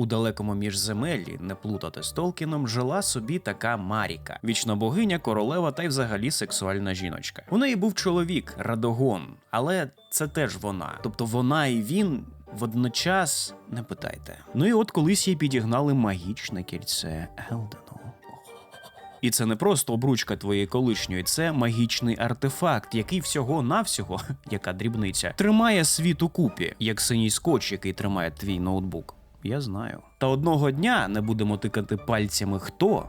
У далекому міжземеллі, не плутати з Толкіном, жила собі така Маріка, вічна богиня, королева та й взагалі сексуальна жіночка. У неї був чоловік Радогон, але це теж вона. Тобто вона і він водночас не питайте. Ну і от колись їй підігнали магічне кільце Елдену. І це не просто обручка твоєї колишньої, це магічний артефакт, який всього-навсього, яка дрібниця, тримає світ у купі, як синій скотч, який тримає твій ноутбук. Я знаю. Та одного дня не будемо тикати пальцями хто.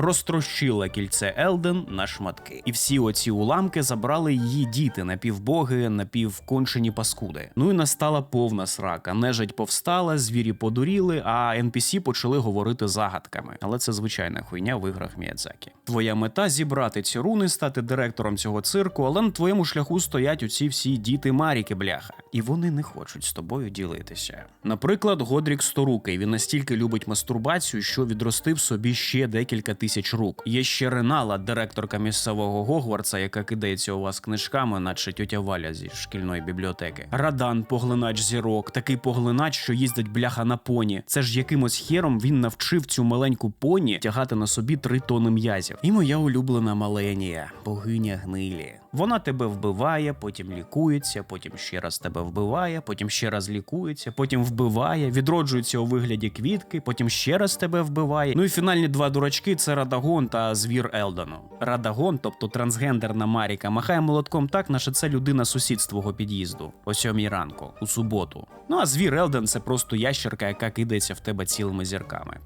Розтрощила кільце Елден на шматки, і всі оці уламки забрали її діти, напівбоги, напівкончені паскуди. Ну і настала повна срака. Нежить повстала, звірі подуріли, а NPC почали говорити загадками. Але це звичайна хуйня в іграх Міядзакі. Твоя мета зібрати ці руни, стати директором цього цирку, але на твоєму шляху стоять оці всі діти Маріки, бляха, і вони не хочуть з тобою ділитися. Наприклад, Годрік Сторукий. Він настільки любить мастурбацію, що відростив собі ще декілька тисяч рук. Є ще Ренала, директорка місцевого Гогвартса, яка кидається у вас книжками, наче тьотя Валя зі шкільної бібліотеки. Радан, поглинач зірок, такий поглинач, що їздить бляха на поні. Це ж якимось хером він навчив цю маленьку поні тягати на собі три тони м'язів. І моя улюблена Маленія, богиня гнилі. Вона тебе вбиває, потім лікується, потім ще раз тебе вбиває, потім ще раз лікується, потім вбиває, відроджується у вигляді квітки, потім ще раз тебе вбиває. Ну і фінальні два дурачки це Радагон та звір Елдану. Радагон, тобто трансгендерна Маріка, махає молотком так, наче це людина сусід твого під'їзду о сьомій ранку, у суботу. Ну а звір Елден це просто ящерка, яка кидається в тебе цілими зірками.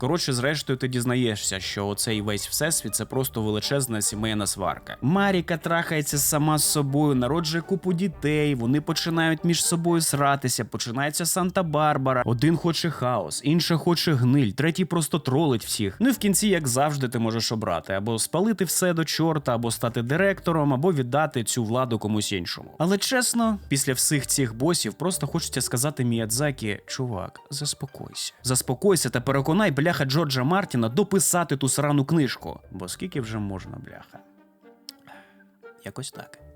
Коротше, зрештою, ти дізнаєшся, що оцей весь всесвіт це просто величезна сімейна сварка. Маріка трахається сама з собою, народжує купу дітей, вони починають між собою сратися, починається Санта-Барбара. Один хоче хаос, інший хоче гниль, третій просто тролить всіх. Ну і в кінці, як завжди, ти можеш обрати або спалити все до чорта, або стати директором, або віддати цю владу комусь іншому. Але чесно, після всіх цих босів просто хочеться сказати Міядзакі, чувак, заспокойся. Заспокойся та переконай бляха Джорджа Мартіна дописати ту срану книжку. Бо скільки вже можна, бляха? Якось так.